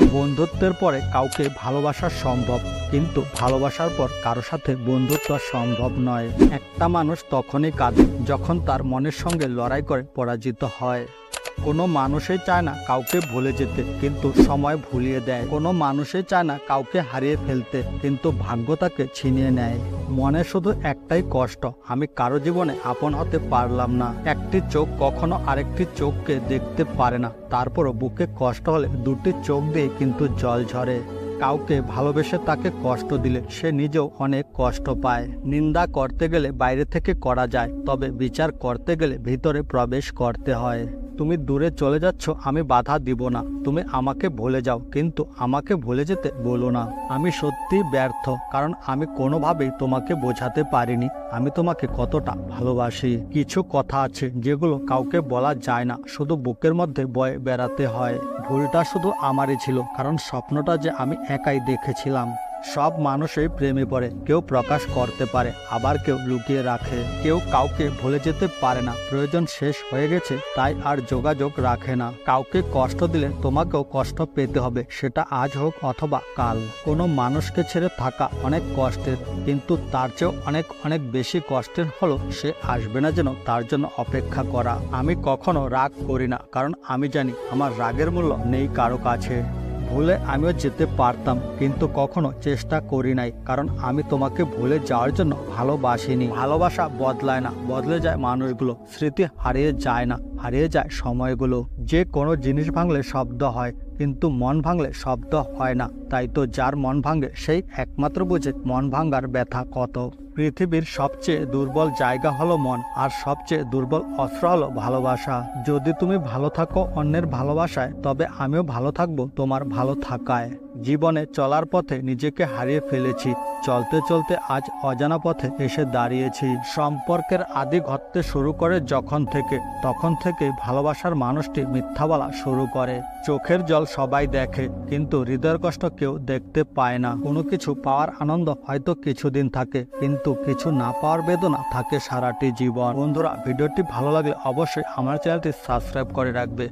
বন্ধুত্বের পরে কাউকে ভালোবাসা সম্ভব, কিন্তু ভালোবাসার পর কারও সাথে বন্ধুত্ব সম্ভব নয়। একটা মানুষ তখনই কাঁদে যখন তার মনের সঙ্গে লড়াই করে পরাজিত হয়। কোনো মানুষই চায় না কাউকে ভুলে যেতে, কিন্তু সময় ভুলিয়ে দেয়। কোনো মানুষই চায় না কাউকে হারিয়ে ফেলতে, কিন্তু ভাগ্য তাকে ছিনিয়ে নেয়। মনে শুধু একটাই কষ্ট, আমি কারও জীবনে আপন হতে পারলাম না। একটি চোখ কখনো আরেকটি চোখকে দেখতে পারে না, তারপরও বুকে কষ্ট হলে দুটি চোখ দিয়ে কিন্তু জল ঝরে। কাউকে ভালোবেসে তাকে কষ্ট দিলে, সে নিজেও অনেক কষ্ট পায়। নিন্দা করতে গেলে বাইরে থেকে করা যায়, তবে বিচার করতে গেলে ভিতরে প্রবেশ করতে হয়। তুমি দূরে চলে যাচ্ছ, আমি বাধা দিব না। তুমি আমাকে ভুলে যাও, কিন্তু আমাকে ভুলে যেতে বলো না। আমি সত্যি ব্যর্থ, কারণ আমি কোনোভাবেই তোমাকে বোঝাতে পারিনি। আমি তোমাকে কতটা ভালোবাসি। কিছু কথা আছে যেগুলো কাউকে বলা যায় না। শুধু বুকের মধ্যে বয়ে বেড়াতে হয়। ভুলটা শুধু আমারই ছিল, কারণ স্বপ্নটা যে আমি একাই দেখেছিলাম। সব মানুষই প্রেমে পড়ে, কেউ প্রকাশ করতে পারে, আবার কেউ লুকিয়ে রাখে, কেউ কাউকে ভুলে যেতে পারে না। প্রয়োজন শেষ হয়ে গেছে, তাই আর যোগাযোগ রাখে না। কাউকে কষ্ট দিলে তোমাকেও কষ্ট পেতে হবে, সেটা আজ হোক অথবা কাল। কোনো মানুষকে ছেড়ে থাকা অনেক কষ্টের, কিন্তু তার চেয়েও অনেক অনেক বেশি কষ্টের হলো সে আসবে না যেন তার জন্য অপেক্ষা করা। আমি কখনো রাগ করি না, কারণ আমি জানি আমার রাগের মূল্য নেই কারও কাছে। ভুলে আমিও যেতে পারতাম, কিন্তু কখনো চেষ্টা করি নাই, কারণ আমি তোমাকে ভুলে যাওয়ার জন্য ভালোবাসিনি। ভালোবাসা বদলায় না, বদলে যায় মানুষগুলো, স্মৃতি হারিয়ে যায় না, হারিয়ে যায় সময়গুলো। যে কোনো জিনিস ভাঙলে শব্দ হয় কিন্তু মন ভাঙলে শব্দ হয় না। তাই তো যার মন ভাঙে, সেই একমাত্র বোঝে মন ভাঙার ব্যথা কত। পৃথিবীর সবচেয়ে দুর্বল জায়গা হলো মন, আর সবচেয়ে দুর্বল অস্ত্র হলো ভালোবাসা। যদি তুমি ভালো থাকো অন্যের ভালোবাসায়, তবে আমিও ভালো থাকব তোমার ভালো থাকায়। জীবনে চলার পথে নিজেকে হারিয়ে ফেলেছি। চলতে চলতে আজ অজানা পথে এসে দাঁড়িয়েছি। সম্পর্কের আদি ঘটতে শুরু করে যখন থেকে, তখন থেকে ভালোবাসার মানুষটি মিথ্যা বলা শুরু করে। চোখের জল সবাই দেখে, কিন্তু হৃদয়ের কষ্ট কেউ দেখতে পায় না। কোনো কিছু পাওয়ার আনন্দ হয়তো কিছুদিন থাকে, কিন্তু কিছু না পাওয়ার বেদনা থাকে সারাটি জীবন। বন্ধুরা, ভিডিওটি ভালো লাগলে অবশ্যই আমার চ্যানেলটি সাবস্ক্রাইব করে রাখবে।